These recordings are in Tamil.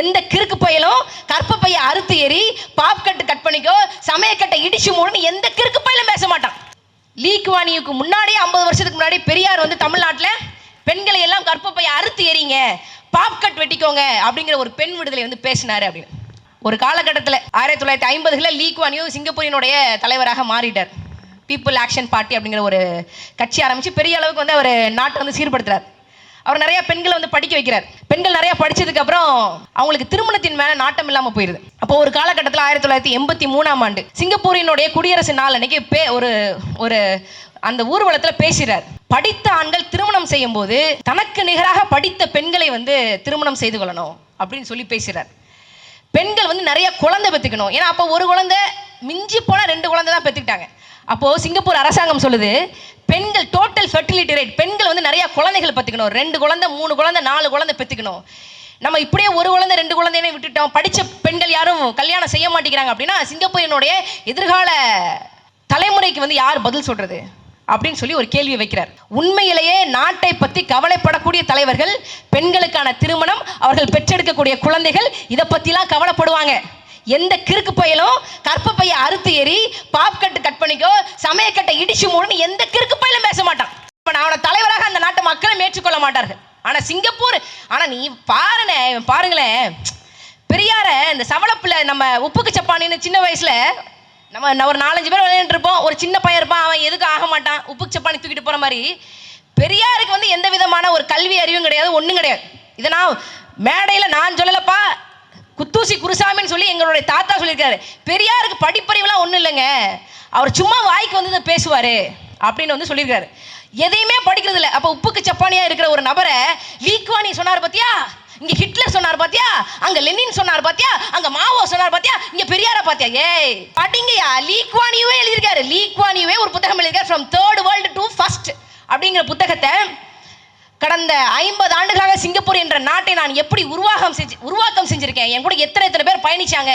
எந்த கிறுக்கு பையலும் கற்ப பைய அறுத்து எறி பாப்கட்டு கட் பண்ணிக்கோ சமயக்கட்டை இடிச்சு மூடுன்னு எந்த கிறுக்கு பையலும் பேச மாட்டான். லீக் வாணியுக்கு முன்னாடியே ஐம்பது வருஷத்துக்கு முன்னாடி பெரியார் வந்து தமிழ்நாட்டில் பெண்களை எல்லாம் கற்ப பைய அறுத்து எறிங்க பாப்கட் வெட்டிக்கோங்க அப்படிங்கிற ஒரு பெண் விடுதலை வந்து பேசினாரு அப்படின்னு. ஒரு காலகட்டத்தில் ஆயிரத்தி தொள்ளாயிரத்தி ஐம்பதுகளில் லீக் வாணியும் சிங்கப்பூரினுடைய தலைவராக மாறிட்டார். பீப்புள் ஆக்ஷன் பார்ட்டி அப்படிங்கிற ஒரு கட்சி ஆரம்பித்து பெரிய அளவுக்கு வந்து அவர் நாட்டை வந்து சீர்படுத்துறார். அவர் நிறைய பெண்களை வந்து படிக்க வைக்கிறார். பெண்கள் நிறைய படிச்சதுக்கு அப்புறம் அவங்களுக்கு திருமணத்தின் மேல நாட்டம் இல்லாம போயிருது. அப்போ ஒரு காலகட்டத்தில் ஆயிரத்தி தொள்ளாயிரத்தி எண்பத்தி மூணாம் ஆண்டு சிங்கப்பூரினுடைய குடியரசு நாள் அன்னைக்கு பே ஒரு ஒரு அந்த ஊர்வலத்தில் பேசுகிறார் படித்த ஆண்கள் திருமணம் செய்யும் போது தனக்கு நிகராக படித்த பெண்களை வந்து திருமணம் செய்து கொள்ளணும் அப்படின்னு சொல்லி பேசுகிறார் பெண்கள் வந்து நிறைய குழந்தை பெற்றுக்கணும். ஏன்னா அப்போ ஒரு குழந்தை மிஞ்சி போனால் ரெண்டு குழந்தை தான் பெற்றுக்கிட்டாங்க. அப்போது சிங்கப்பூர் அரசாங்கம் சொல்லுது பெண்கள் டோட்டல் ஃபெர்டிலிட்டி ரேட் பெண்கள் வந்து நிறைய குழந்தைகள் பத்துக்கணும். ரெண்டு குழந்தை மூணு குழந்தை நாலு குழந்தை பெற்றுக்கணும் நம்ம இப்படியே ஒரு குழந்தை ரெண்டு குழந்தைனே விட்டுட்டோம். படித்த பெண்கள் யாரும் கல்யாணம் செய்ய மாட்டேங்கிறாங்க அப்படின்னா சிங்கப்பூரினுடைய எதிர்கால தலைமுறைக்கு வந்து யார் பதில் சொல்றது? அப்படின்னு சொல்லி ஒரு கேள்வி வைக்கிறார். உண்மையிலேயே நாட்டை பற்றி கவலைப்படக்கூடிய தலைவர்கள் பெண்களுக்கான திருமணம் அவர்கள் பெற்றெடுக்கக்கூடிய குழந்தைகள் இதை பற்றிலாம் கவலைப்படுவாங்க. எந்த கிறுக்கு பையலும் கற்ப பைய அறுத்து ஏறி பாப்கட்டு கட் பண்ணிக்கோ சமயக்கட்டை இடிச்சு மூடுன்னு எந்த கிறுக்கு பையிலும் பேச மாட்டான். இப்போ நான் அவனை தலைவராக அந்த நாட்டு மக்களும் ஏற்றுக்கொள்ள மாட்டார்கள். ஆனால் சிங்கப்பூர் ஆனால் நீ பாருனே பாருங்களேன். பெரியார இந்த சவளப்பில் நம்ம உப்புக்கு சப்பானின்னு சின்ன வயசுல நம்ம ஒரு நாலஞ்சு பேர் விளையாண்டுருப்போம். ஒரு சின்ன பையன் இருப்பான் அவன் எதுக்கு ஆக மாட்டான். உப்புக்கு சப்பானி தூக்கிட்டு போற மாதிரி. பெரியாருக்கு வந்து எந்த விதமான ஒரு கல்வி அறிவும் கிடையாது ஒன்றும் கிடையாது. இதை நான் மேடையில் நான் சொல்லலப்பா. குத்தூசி குருசாமின்னு சொல்லி எங்களுடைய தாத்தா சொல்லியிருக்காரு. பெரியாருக்கு படிப்பறிவுலாம் ஒன்றும் இல்லைங்க. அவர் சும்மா வாய்க்கு வந்து இதை பேசுவார் அப்படின்னு வந்து சொல்லியிருக்காரு. எதையுமே படிக்கிறது இல்லை அப்போ உப்புக்கு சப்பானியா இருக்கிற ஒரு நபரை வீக்வானி சொன்னார் பாத்தியா? இங்க ஹிட்லர் சொன்னார் பாத்தியா? அங்க லெனின் சொன்னார் பாத்தியா? அங்க மாவோ சொன்னார் பாத்தியா? இங்க பெரியார பாத்தியா? ஏய் படிங்கயா லீக்வானியுவே எழுதியிருக்காரு. லீக்வானியுவே ஒரு புத்தகம் எழுதியிருக்காரு. From third world to first அப்படிங்கிற புத்தகத்தை கடந்த ஐம்பது ஆண்டுகளாக சிங்கப்பூர் என்ற நாட்டை நான் எப்படி உருவாகம் செஞ்சு உருவாக்கம் செஞ்சிருக்கேன்? என் கூட எத்தனை எத்தனை பேர் பயணிச்சாங்க?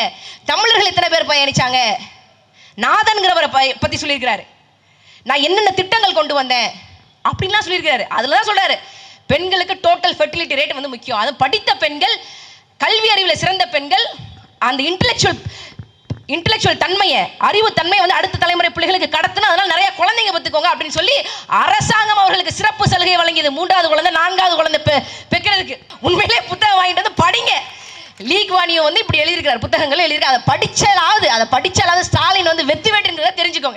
தமிழர்கள் எத்தனை பேர் பயணிச்சாங்க? நாதன்கிறவரை ப பற்றி சொல்லியிருக்கிறாரு. நான் என்னென்ன திட்டங்கள் கொண்டு வந்தேன்? அப்படின்லாம் சொல்லியிருக்கிறாரு. அதில் தான் சொல்கிறாரு பெண்களுக்கு டோட்டல் ஃபெர்டிலிட்டி ரேட் வந்து முக்கியம். அது படித்த பெண்கள் கல்வி அறிவில் சிறந்த பெண்கள் அந்த இன்டெலெக்சுவல் இன்டெலெக்சுவல் தன்மையை அறிவு தன்மையை வந்து அடுத்த தலைமுறை பிள்ளைகளுக்கு கடத்தினா அதனால் நிறைய குழந்தைங்க பார்த்துக்கோங்க அப்படின்னு சொல்லி அரசாங்கம் அவர்களுக்கு சிறப்பு சலுகை வழங்கியது மூன்றாவது குழந்தை நான்காவது குழந்தை பெ பெக்கிறதுக்கு. உண்மையிலே புத்தகம் வாங்கிட்டு வந்து படிங்க. லீக் வாணியம் வந்து இப்படி எழுதியிருக்கிறார். புத்தகங்கள் எழுதியிருக்காரு அதை படிச்சாலாவது அதை படிச்சாலாவது ஸ்டாலின் வந்து வெற்றி வேட்டுங்கிறத தெரிஞ்சுக்கோங்க.